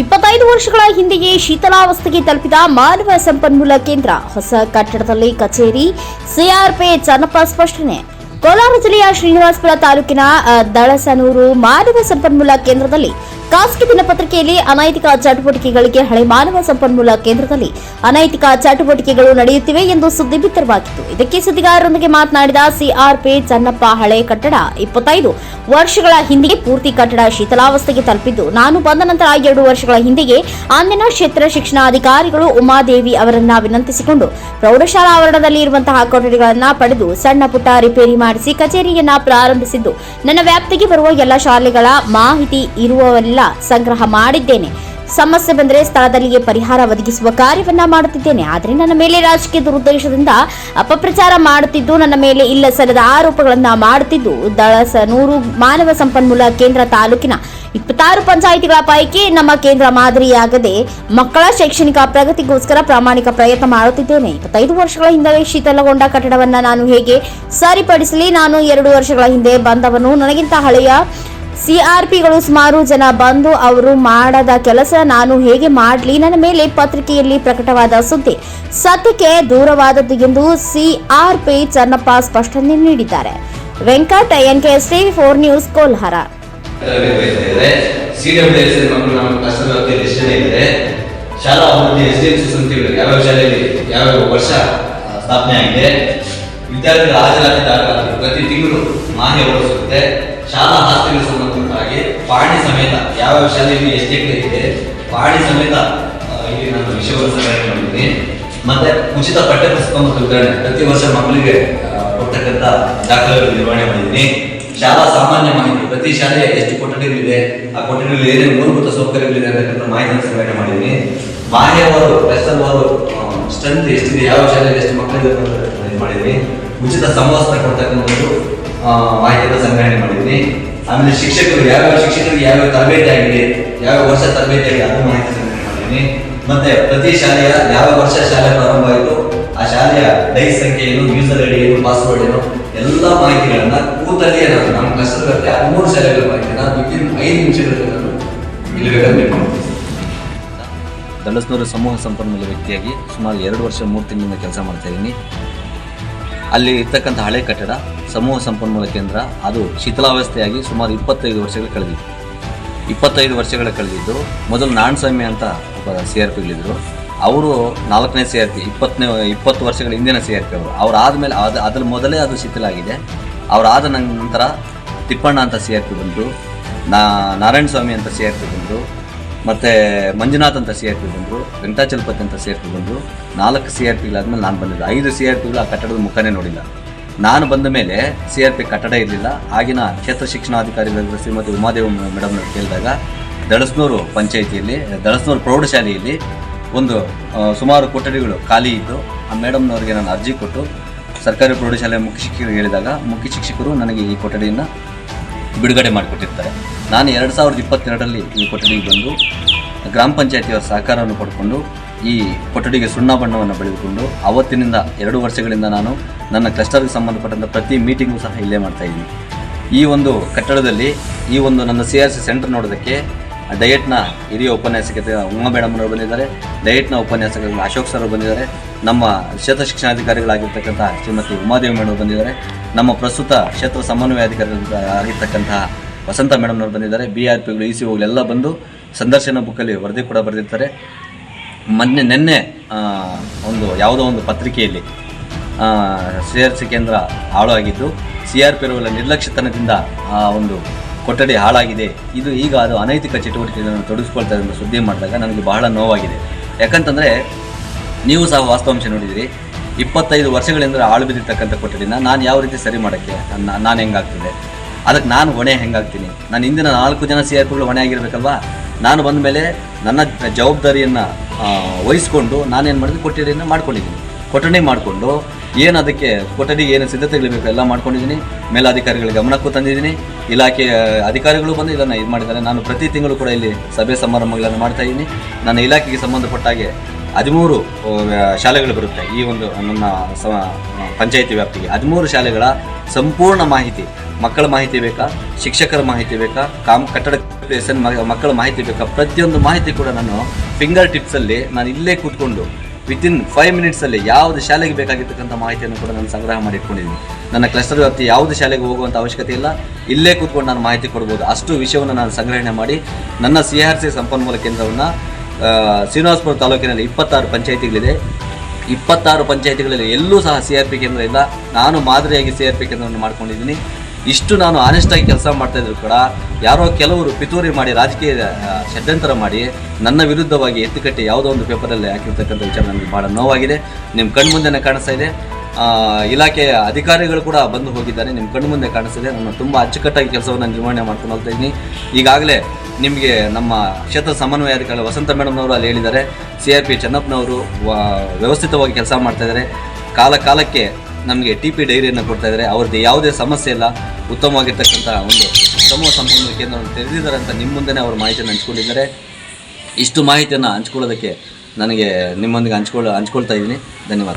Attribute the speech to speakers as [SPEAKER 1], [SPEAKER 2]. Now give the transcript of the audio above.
[SPEAKER 1] ಇಪ್ಪತ್ತೈದು ವರ್ಷಗಳ ಹಿಂದೆಯೇ ಶೀತಲಾವಸ್ಥೆಗೆ ತಲುಪಿದ ಮಾನವ ಸಂಪನ್ಮೂಲ ಕೇಂದ್ರ ಹೊಸ ಕಟ್ಟಡದಲ್ಲಿ ಕಚೇರಿ ಸಿಆರ್ಪಿ ಚನ್ನಪ್ಪ ಸ್ಪಷ್ಟನೆ. ಕೋಲಾರ ಜಿಲ್ಲೆಯ ಶ್ರೀನಿವಾಸಪುರ ತಾಲೂಕಿನ ದಳಸನೂರು ಮಾನವ ಸಂಪನ್ಮೂಲ ಕೇಂದ್ರದಲ್ಲಿ ಖಾಸಗಿ ದಿನಪತ್ರಿಕೆಯಲ್ಲಿ ಅನೈತಿಕ ಚಟುವಟಿಕೆಗಳಿಗೆ ಹಳೆ ಮಾನವ ಸಂಪನ್ಮೂಲ ಕೇಂದ್ರದಲ್ಲಿ ಅನೈತಿಕ ಚಟುವಟಿಕೆಗಳು ನಡೆಯುತ್ತಿವೆ ಎಂದು ಸುದ್ದಿ ಬಿತ್ತರವಾಗಿತ್ತು. ಇದಕ್ಕೆ ಸುದ್ದಿಗಾರರೊಂದಿಗೆ ಮಾತನಾಡಿದ ಸಿಆರ್ಪಿ ಚನ್ನಪ್ಪ, ಹಳೆ ಕಟ್ಟಡ ಇಪ್ಪತ್ತೈದು ವರ್ಷಗಳ ಹಿಂದೆ ಪೂರ್ತಿ ಕಟ್ಟಡ ಶೀತಲಾವಸ್ಥೆಗೆ ತಲುಪಿದ್ದು, ನಾನು ಬಂದ ನಂತರ ಎರಡು ವರ್ಷಗಳ ಹಿಂದೆಗೆ ಅಂದಿನ ಕ್ಷೇತ್ರ ಶಿಕ್ಷಣಾಧಿಕಾರಿಗಳು ಉಮಾದೇವಿ ಅವರನ್ನ ವಿನಂತಿಸಿಕೊಂಡು ಪ್ರೌಢಶಾಲಾ ಆವರಣದಲ್ಲಿ ಇರುವಂತಹ ಕೊಠಡಿಗಳನ್ನ ಪಡೆದು ಸಣ್ಣ ಪುಟ್ಟ ರಿಪೇರಿ ಮಾಡಿಸಿ ಕಚೇರಿಯನ್ನ ಪ್ರಾರಂಭಿಸಿದ್ದು. ನನ್ನ ವ್ಯಾಪ್ತಿಗೆ ಬರುವ ಎಲ್ಲ ಶಾಲೆಗಳ ಮಾಹಿತಿ ಇರುವವರೆಲ್ಲ. ಸಂಗ್ರಹ ಮಾಡಿದ್ದೇನೆ. ಸಮಸ್ಯೆ ಬಂದರೆ ಸ್ಥಳದಲ್ಲಿಯೇ ಪರಿಹಾರ ಒದಗಿಸುವ ಕಾರ್ಯವನ್ನ ಮಾಡುತ್ತಿದ್ದೇನೆ. ಆದರೆ ನನ್ನ ಮೇಲೆ ರಾಜಕೀಯ ದುರುದ್ದೇಶದಿಂದ ಅಪಪ್ರಚಾರ ಮಾಡುತ್ತಿದ್ದು, ನನ್ನ ಮೇಲೆ ಇಲ್ಲ ಸಲ್ಲದ ಆರೋಪಗಳನ್ನ ಮಾಡುತ್ತಿದ್ದು ದಳಸನೂರು ಮಾನವ ಸಂಪನ್ಮೂಲ ಕೇಂದ್ರ ತಾಲೂಕಿನ ಇಪ್ಪತ್ತಾರು ಪಂಚಾಯಿತಿಗಳ ಪೈಕಿ ನಮ್ಮ ಕೇಂದ್ರ ಮಾದರಿಯಾಗದೆ ಮಕ್ಕಳ ಶೈಕ್ಷಣಿಕ ಪ್ರಗತಿಗೋಸ್ಕರ ಪ್ರಾಮಾಣಿಕ ಪ್ರಯತ್ನ ಮಾಡುತ್ತಿದ್ದೇನೆ. ಇಪ್ಪತ್ತೈದು ವರ್ಷಗಳ ಹಿಂದೆ ಶೀತಲಗೊಂಡ ಕಟ್ಟಡವನ್ನ ನಾನು ಹೇಗೆ ಸರಿಪಡಿಸಲಿ? ನಾನು ಎರಡು ವರ್ಷಗಳ ಹಿಂದೆ ಬಂದವನು. ನನಗಿಂತ ಹಳೆಯ ಸಿಆರ್ಪಿಗಳು ಸುಮಾರು ಜನ ಬಂದು ಅವರು ಮಾಡದ ಕೆಲಸ ನಾನು ಹೇಗೆ ಮಾಡಲಿ? ನನ್ನ ಮೇಲೆ ಪತ್ರಿಕೆಯಲ್ಲಿ ಪ್ರಕಟವಾದ ಸುದ್ದಿ. ಸತ್ಯಕ್ಕೆ ದೂರವಾದದ್ದು ಎಂದು ಸಿಆರ್ಪಿ ಚನ್ನಪ್ಪ ಸ್ಪಷ್ಟನೆ ನೀಡಿದ್ದಾರೆ. Venkat K TV four news Kolhar.
[SPEAKER 2] ಶಾಲಾ ಯಾವ್ಯಾವ ಶಾಲೆಯಲ್ಲಿ ಯಾವ್ಯಾವ ವರ್ಷ ಸ್ಥಾಪನೆ ಆಗಿದೆ ವಿದ್ಯಾರ್ಥಿಗಳ ಹಾಜರಾತಿ ದಾಖಲಾತಿ ಪ್ರತಿ ತಿಂಗಳು ಮಾಹಿತಿ ಹೊರಡಿಸುತ್ತೆ ಶಾಲಾ ಹಾಗೆ ಪಾಣಿ ಸಮೇತ, ಯಾವ ಶಾಲೆಯಲ್ಲಿ ಎಷ್ಟು ಎಕರೆ ಇದೆ ಪಾಣಿ ಸಮೇತ ಇಲ್ಲಿ ನಾನು ವಿಷಯವನ್ನು ಸಂಗ್ರಹಣೆ ಮಾಡಿದ್ದೀನಿ ಮತ್ತೆ ಉಚಿತ ಪಠ್ಯಪುಸ್ತಕ ಮತ್ತು ವಿತರಣೆ. ಪ್ರತಿ ವರ್ಷ ಮಕ್ಕಳಿಗೆ ಕೊಡ್ತಕ್ಕಂಥ ದಾಖಲೆಗಳು ನಿರ್ವಹಣೆ ಮಾಡಿದ್ದೀನಿ. ಶಾಲಾ ಸಾಮಾನ್ಯ ಮಾಹಿತಿ. ಪ್ರತಿ ಶಾಲೆ ಎಷ್ಟು ಕೊಠಡಿಗಳಿದೆ, ಆ ಕೊಠಡಿಗಳಲ್ಲಿ ಏನೇನು ಮೂಲಭೂತ ಸೌಕರ್ಯಗಳಿದೆ ಅಂತಕ್ಕಂಥ ಮಾಹಿತಿಯನ್ನು ಸಂಗ್ರಹಣೆ ಮಾಡಿದ್ದೀನಿ. ಬಾಹ್ಯವರು ಅವರು ಸ್ಟ್ರೆಂತ್ ಎಷ್ಟಿದೆ, ಯಾವ ಶಾಲೆಯಲ್ಲಿ ಎಷ್ಟು ಮಕ್ಕಳಿದೆ ಮಾಡಿದ್ದೀನಿ. ಉಚಿತ ಸಮವಸ್ತ್ರ ಕೊಡ್ತಕ್ಕಂಥದ್ದು ಮಾಹಿತಿಯನ್ನು ಸಂಗ್ರಹಣೆ ಮಾಡಿದ್ದೀನಿ. ಆಮೇಲೆ ಶಿಕ್ಷಕರು ಯಾವ್ಯಾವ ಶಿಕ್ಷಕರಿಗೆ ಯಾವ್ಯಾವ ತರಬೇತಿ ಆಗಿದೆ ಯಾವ ವರ್ಷ ತರಬೇತಿ ಆಗಿದೆ ಅದು ಮಾಹಿತಿ ಸಂಗ್ರಹಿಸಿದ್ದೀನಿ ಮತ್ತೆ ಪ್ರತಿ ಶಾಲೆಯ ಯಾವ ವರ್ಷ ಶಾಲೆ ಪ್ರಾರಂಭ ಆಯಿತು, ಆ ಶಾಲೆಯ ಡೈಸ್ ಸಂಖ್ಯೆ ಏನು ಯೂಸರ್ ಐಡಿ ಏನು ಪಾಸ್ವರ್ಡ್ ಏನು, ಎಲ್ಲ ಮಾಹಿತಿಗಳನ್ನ ಕೂತಲ್ಲಿಯೇ ನಾನು ನಮ್ಮ ಕ್ಲಸ್ಟರ್ ವ್ಯಾಪ್ತಿ ಹದಿಮೂರು ಶಾಲೆಗಳ ಮಾಹಿತಿನ ವಿತಿನ್ ಐದು ನಿಮಿಷಗಳಲ್ಲಿ ನಾನು ಇಲ್ಲಿ ಬೇಕಾದ್ರೆ ಮಾಡ್ತೀನಿ.
[SPEAKER 3] ದಳಸ್ನೂರು ಸಮೂಹ ಸಂಪನ್ಮೂಲ ವ್ಯಕ್ತಿಯಾಗಿ ಸುಮಾರು ಎರಡು ವರ್ಷ ಮೂರು ತಿಂಗಳಿಂದ ಕೆಲಸ ಮಾಡ್ತಾ ಇದ್ದೀನಿ. ಅಲ್ಲಿ ಇರ್ತಕ್ಕಂಥ ಹಳೆ ಕಟ್ಟಡ, ಸಮೂಹ ಸಂಪನ್ಮೂಲ ಕೇಂದ್ರ, ಅದು ಶಿಥಿಲಾವಸ್ಥೆಯಾಗಿ ಸುಮಾರು ಇಪ್ಪತ್ತೈದು ವರ್ಷಗಳು ಕಳೆದಿತ್ತು. ಇಪ್ಪತ್ತೈದು ವರ್ಷಗಳ ಕಳೆದಿದ್ದು, ಮೊದಲು ನಾಣಸ್ವಾಮಿ ಅಂತ ಒಬ್ಬ ಸಿ ಆರ್ ಪಿಗಳಿದ್ರು. ಅವರು ನಾಲ್ಕನೇ ಸಿ ಆರ್ ಪಿ, ಇಪ್ಪತ್ತನೇ, ಇಪ್ಪತ್ತು ವರ್ಷಗಳ ಹಿಂದಿನ ಸಿ ಆರ್ ಪಿ ಅವರು. ಅವ್ರು ಆದಮೇಲೆ ಅದು ಅದ್ರ ಮೊದಲೇ ಅದು ಶಿಥಿಲಾಗಿದೆ. ಅವರಾದ ನಂತರ ತಿಪ್ಪಣ್ಣ ಅಂತ ಸಿ ಆರ್ ಪಿ ಬಂದರು ನಾ ನಾರಾಯಣ ಸ್ವಾಮಿ ಅಂತ ಸಿ ಆರ್ ಪಿ ಬಂದರು ಮತ್ತು ಮಂಜುನಾಥ್ ಅಂತ ಸಿ ಆರ್ ಪಿ ಬಂದರು, ವೆಂಕಟಾಚಲಪತಿ ಅಂತ ಸಿ ಆರ್ ಪಿ ಬಂದರು, ನಾಲ್ಕು ಸಿ ಆರ್ ಪಿಗಳಾದ್ಮೇಲೆ ನಾನು ಬಂದಿದ್ದೆ. ಐದು ಸಿ ಆರ್ ಪಿಗಳು ಆ ಕಟ್ಟಡದ ಮುಖನೇ ನೋಡಿಲ್ಲ. ನಾನು ಬಂದ ಮೇಲೆ ಸಿ ಆರ್ ಪಿ ಕಟ್ಟಡ ಇರಲಿಲ್ಲ. ಆಗಿನ ಕ್ಷೇತ್ರ ಶಿಕ್ಷಣಾಧಿಕಾರಿಗಳಾದ ಶ್ರೀಮತಿ ಉಮಾದೇವಿ ಮೇಡಮ್ ಕೇಳಿದಾಗ, ದಳಸ್ನೂರು ಪಂಚಾಯಿತಿಯಲ್ಲಿ, ದಳಸ್ನೂರು ಪ್ರೌಢಶಾಲೆಯಲ್ಲಿ ಒಂದು ಸುಮಾರು ಕೊಠಡಿಗಳು ಖಾಲಿ ಇದ್ದು ಆ ಮೇಡಮ್ನವ್ರಿಗೆ ನಾನು ಅರ್ಜಿ ಕೊಟ್ಟು ಸರ್ಕಾರಿ ಪ್ರೌಢಶಾಲೆಯ ಮುಖ್ಯ ಶಿಕ್ಷಕರು ಹೇಳಿದಾಗ, ಮುಖ್ಯ ಶಿಕ್ಷಕರು ನನಗೆ ಈ ಕೊಠಡಿಯನ್ನು ಬಿಡುಗಡೆ ಮಾಡಿಕೊಟ್ಟಿರ್ತಾರೆ. ನಾನು ಎರಡು ಸಾವಿರದ ಇಪ್ಪತ್ತೆರಡರಲ್ಲಿ ಈ ಕೊಠಡಿಗೆ ಬಂದು ಗ್ರಾಮ ಪಂಚಾಯತಿಯವರ ಸಹಕಾರವನ್ನು ಪಡ್ಕೊಂಡು ಈ ಕೊಠಡಿಗೆ ಸುಣ್ಣ ಬಣ್ಣವನ್ನು ಬೆಳೆದುಕೊಂಡು ಅವತ್ತಿನಿಂದ ಎರಡು ವರ್ಷಗಳಿಂದ ನಾನು ನನ್ನ ಕ್ಲಸ್ಟರ್ಗೆ ಸಂಬಂಧಪಟ್ಟಂಥ ಪ್ರತಿ ಮೀಟಿಂಗು ಸಹ ಇಲ್ಲೇ ಮಾಡ್ತಾ ಇದ್ದೀನಿ. ಈ ಒಂದು ಕಟ್ಟಡದಲ್ಲಿ ಈ ಒಂದು ನನ್ನ ಸಿ ಆರ್ ಸಿ ಸೆಂಟರ್ ನೋಡೋದಕ್ಕೆ ಡಯಟ್ನ ಹಿರಿಯ ಉಪನ್ಯಾಸಕತೆ ಉಮಾ ಮೇಡಮ್ ಅವರು ಬಂದಿದ್ದಾರೆ. ಡಯಟ್ನ ಉಪನ್ಯಾಸಕರು ಅಶೋಕ್ ಸರ್ ಬಂದಿದ್ದಾರೆ. ನಮ್ಮ ಕ್ಷೇತ್ರ ಶಿಕ್ಷಣಾಧಿಕಾರಿಗಳಾಗಿರ್ತಕ್ಕಂಥ ಶ್ರೀಮತಿ ಉಮಾದೇವಿ ಮೇಡಮ್ ಬಂದಿದ್ದಾರೆ. ನಮ್ಮ ಪ್ರಸ್ತುತ ಕ್ಷೇತ್ರ ಸಮನ್ವಯಾಧಿಕಾರಿ ಆಗಿರ್ತಕ್ಕಂತಹ ವಸಂತ ಮೇಡಮ್ನವರು ಬಂದಿದ್ದಾರೆ. ಬಿ ಆರ್ ಪಿಗಳು ಇ ಸಿ ಬಂದು ಸಂದರ್ಶನ ಬುಕ್ಕಲ್ಲಿ ವರದಿ ಕೂಡ ಬರೆದಿರ್ತಾರೆ. ಮೊನ್ನೆ, ನಿನ್ನೆ ಒಂದು ಯಾವುದೋ ಒಂದು ಪತ್ರಿಕೆಯಲ್ಲಿ ಸಿ ಕೇಂದ್ರ ಹಾಳಾಗಿದ್ದು ಸಿ ಆರ್ ಪಿ ನಿರ್ಲಕ್ಷ್ಯತನದಿಂದ ಆ ಒಂದು ಕೊಠಡಿ ಹಾಳಾಗಿದೆ. ಇದು ಈಗ ಅದು ಅನೈತಿಕ ಚಟುವಟಿಕೆಗಳನ್ನು ತೊಡಗಿಸ್ಕೊಳ್ತಾ ಅಂತ ಸುದ್ದಿ ಮಾಡಿದಾಗ ನನಗೆ ಬಹಳ ನೋವಾಗಿದೆ. ಯಾಕಂತಂದರೆ ನೀವು ಸಹ ವಾಸ್ತವಾಂಶ ನೋಡಿದಿರಿ ಇಪ್ಪತ್ತೈದು ವರ್ಷಗಳಿಂದ ಆಳು ಬಿದ್ದಿರ್ತಕ್ಕಂಥ ಕೊಠಡಿನ ನಾನು ಯಾವ ರೀತಿ ಸರಿ ಮಾಡೋಕ್ಕೆ ನಾನು ಹೆಂಗಾಗ್ತಿದೆ ಅದಕ್ಕೆ ನಾನು ಹೊಣೆ ಹೆಂಗಾಗ್ತೀನಿ? ನಾನು ಹಿಂದಿನ ನಾಲ್ಕು ಜನ ಸಿ ಆರ್ ಪಿಗಳು ಹೊಣೆ ಆಗಿರಬೇಕಲ್ವಾ? ನಾನು ಬಂದ ಮೇಲೆ ನನ್ನ ಜವಾಬ್ದಾರಿಯನ್ನು ವಹಿಸ್ಕೊಂಡು ನಾನೇನು ಮಾಡಿದೆ, ಕೊಠಡಿಯನ್ನು ಮಾಡ್ಕೊಂಡಿದ್ದೀನಿ. ಕೊಠಡಿ ಮಾಡಿಕೊಂಡು ಏನು ಅದಕ್ಕೆ ಕೊಠಡಿ ಏನು ಸಿದ್ಧತೆಗಳು ಬೇಕು ಎಲ್ಲ ಮಾಡ್ಕೊಂಡಿದ್ದೀನಿ. ಮೇಲಾಧಿಕಾರಿಗಳ ಗಮನಕ್ಕೂ ತಂದಿದ್ದೀನಿ. ಇಲಾಖೆ ಅಧಿಕಾರಿಗಳು ಬಂದು ಇದನ್ನು ಇದು ಮಾಡಿದ್ದಾರೆ. ನಾನು ಪ್ರತಿ ತಿಂಗಳು ಕೂಡ ಇಲ್ಲಿ ಸಭೆ ಸಮಾರಂಭಗಳನ್ನು ಮಾಡ್ತಾ ಇದ್ದೀನಿ. ನನ್ನ ಇಲಾಖೆಗೆ ಸಂಬಂಧಪಟ್ಟ ಹಾಗೆ ಹದಿಮೂರು ಶಾಲೆಗಳು ಬರುತ್ತೆ ಈ ಒಂದು ನನ್ನ ಸ ಪಂಚಾಯಿತಿ ವ್ಯಾಪ್ತಿಗೆ. ಹದಿಮೂರು ಶಾಲೆಗಳ ಸಂಪೂರ್ಣ ಮಾಹಿತಿ, ಮಕ್ಕಳ ಮಾಹಿತಿ ಬೇಕಾ, ಶಿಕ್ಷಕರ ಮಾಹಿತಿ ಬೇಕಾ, ಕಾಮ್, ಕಟ್ಟಡ ಮಕ್ಕಳ ಮಾಹಿತಿ ಬೇಕಾ, ಪ್ರತಿಯೊಂದು ಮಾಹಿತಿ ಕೂಡ ನಾನು ಫಿಂಗರ್ ಟಿಪ್ಸಲ್ಲಿ ನಾನು ಇಲ್ಲೇ ಕೂತ್ಕೊಂಡು ವಿತಿನ್ ಫೈವ್ ಮಿನಿಟ್ಸಲ್ಲಿ ಯಾವುದು ಶಾಲೆಗೆ ಬೇಕಾಗಿರ್ತಕ್ಕಂಥ ಮಾಹಿತಿಯನ್ನು ಕೂಡ ನಾನು ಸಂಗ್ರಹ ಮಾಡಿ ಇಟ್ಕೊಂಡಿದ್ದೀನಿ ನನ್ನ ಕ್ಲಸ್ಟರ್ ವ್ಯಾಪ್ತಿ ಯಾವುದು ಶಾಲೆಗೆ ಹೋಗುವಂಥ ಅವಶ್ಯಕತೆ ಇಲ್ಲ. ಇಲ್ಲೇ ಕೂತ್ಕೊಂಡು ನಾನು ಮಾಹಿತಿ ಕೊಡ್ಬೋದು. ಅಷ್ಟು ವಿಷಯವನ್ನು ನಾನು ಸಂಗ್ರಹಣೆ ಮಾಡಿ ನನ್ನ ಸಿ ಆರ್ ಸಿ ಸಂಪನ್ಮೂಲ ಕೇಂದ್ರವನ್ನು ಶ್ರೀನಿವಾಸಪುರ ತಾಲೂಕಿನಲ್ಲಿ ಇಪ್ಪತ್ತಾರು ಪಂಚಾಯಿತಿಗಳಿದೆ. ಇಪ್ಪತ್ತಾರು ಪಂಚಾಯಿತಿಗಳಲ್ಲಿ ಎಲ್ಲೂ ಸಹ ಸಿ ಆರ್ ಪಿ ಕೇಂದ್ರ ಇಲ್ಲ. ನಾನು ಮಾದರಿಯಾಗಿ ಸಿ ಆರ್ ಪಿ ಕೇಂದ್ರವನ್ನು ಮಾಡ್ಕೊಂಡಿದ್ದೀನಿ. ಇಷ್ಟು ನಾನು ಆನೆಸ್ಟಾಗಿ ಕೆಲಸ ಮಾಡ್ತಾ ಇದ್ರು ಕೂಡ ಯಾರೋ ಕೆಲವರು ಪಿತೂರಿ ಮಾಡಿ ರಾಜಕೀಯ ಷಡ್ಯಂತರ ಮಾಡಿ ನನ್ನ ವಿರುದ್ಧವಾಗಿ ಎತ್ತುಕಟ್ಟಿ ಯಾವುದೋ ಒಂದು ಪೇಪರಲ್ಲಿ ಹಾಕಿರ್ತಕ್ಕಂಥ ವಿಚಾರ ನನಗೆ ಭಾಳ ನೋವಾಗಿದೆ. ನಿಮ್ಮ ಕಣ್ಮುಂದೆನೇ ಕಾಣಿಸ್ತಾ ಇದೆ. ಇಲಾಖೆಯ ಅಧಿಕಾರಿಗಳು ಕೂಡ ಬಂದು ಹೋಗಿದ್ದಾರೆ. ನಿಮ್ಮ ಕಣ್ಣು ಮುಂದೆ ಕಾಣಿಸ್ತಿದೆ ನಾನು ತುಂಬ ಅಚ್ಚುಕಟ್ಟಾಗಿ ಕೆಲಸವನ್ನು ನಿರ್ವಹಣೆ ಮಾಡ್ಕೊಂಡು ಹೋಗ್ತಾ ಇದ್ದೀನಿ. ಈಗಾಗಲೇ ನಿಮಗೆ ನಮ್ಮ ಕ್ಷೇತ್ರ ಸಮನ್ವಯಾಧಿಕಾರಿ ವಸಂತ ಮೇಡಮ್ನವರು ಅಲ್ಲಿ ಹೇಳಿದ್ದಾರೆ. ಸಿ ಆರ್ ಪಿ ಚೆನ್ನಪ್ಪನವರು ವ್ಯವಸ್ಥಿತವಾಗಿ ಕೆಲಸ ಮಾಡ್ತಾ ಇದ್ದಾರೆ. ಕಾಲ ಕಾಲಕ್ಕೆ ನಮಗೆ ಟಿ ಪಿ ಡೈರಿಯನ್ನು ಕೊಡ್ತಾ ಇದ್ದಾರೆ. ಅವ್ರದ್ದು ಯಾವುದೇ ಸಮಸ್ಯೆ ಇಲ್ಲ. ಉತ್ತಮವಾಗಿರ್ತಕ್ಕಂಥ ಒಂದು ಸಮೂಹ ಸಂಪನ್ಮೂಲ ಕೇಂದ್ರವನ್ನು ತೆರೆದಿದ್ದಾರೆ ಅಂತ ನಿಮ್ಮ ಮುಂದೆನೇ ಅವರು ಮಾಹಿತಿಯನ್ನು ಹಂಚ್ಕೊಂಡಿದ್ದಾರೆ. ಇಷ್ಟು ಮಾಹಿತಿಯನ್ನು ಹಂಚ್ಕೊಳ್ಳೋದಕ್ಕೆ ನನಗೆ ನಿಮ್ಮೊಂದಿಗೆ ಹಂಚ್ಕೊಳ್ಳೋ ಹಂಚ್ಕೊಳ್ತಾ ಇದ್ದೀನಿ. ಧನ್ಯವಾದ.